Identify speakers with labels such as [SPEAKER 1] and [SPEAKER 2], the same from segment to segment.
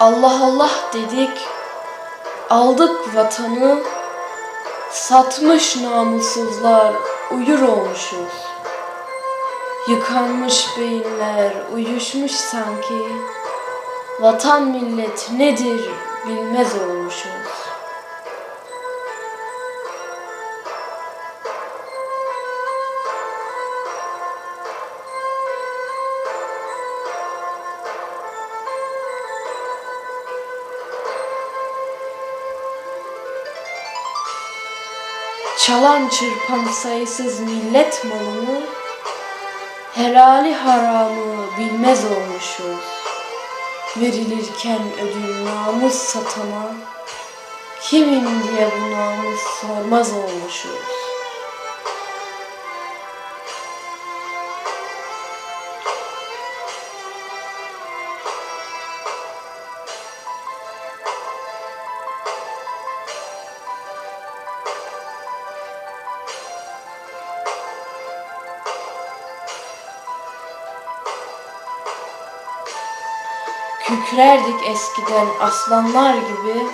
[SPEAKER 1] Allah Allah dedik, aldık vatanı, satmış namussuzlar, uyur olmuşuz. Yıkanmış beyinler, uyuşmuş sanki, vatan millet nedir bilmez olmuşuz. Çalan çırpan sayısız millet malını, helali haramı bilmez olmuşuz. Verilirken ödül namus satana, kimin diye bu namus sormaz olmuşuz. Kükrerdik eskiden aslanlar gibi,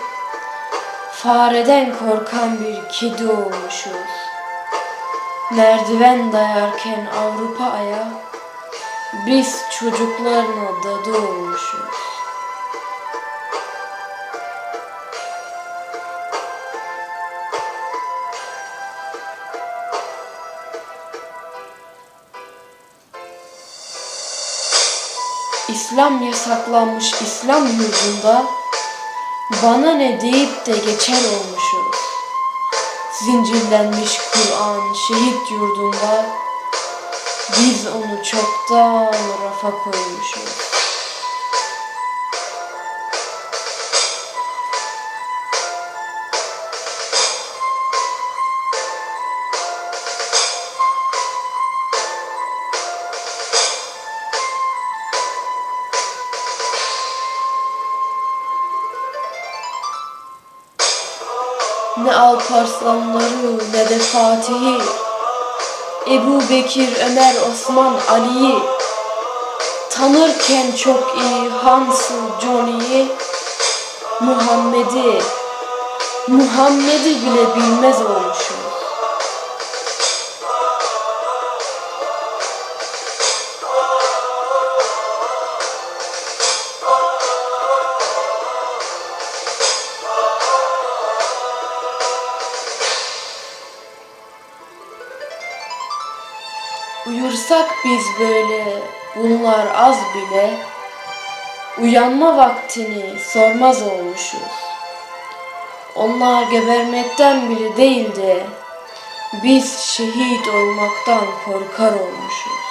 [SPEAKER 1] fareden korkan bir kedi olmuşuz. Merdiven dayarken Avrupa'ya, biz çocuklarına dadı olmuşuz. İslam yasaklanmış İslam yurdunda bana ne deyip de geçer olmuşuz. Zincirlenmiş Kur'an şehit yurdunda biz onu çoktan rafa koymuşuz. Ne Alparslanları ne de Fatih'i. Ebu Bekir, Ömer, Osman, Ali'yi. Tanırken çok iyi Hans'ı, Johnny'yi Muhammed'i. Muhammed'i bile bilmez olmuşum. Uyursak biz böyle bunlar az bile. Uyanma vaktini sormaz olmuşuz. Onlar gebermekten bile değil de Biz şehit olmaktan korkar olmuşuz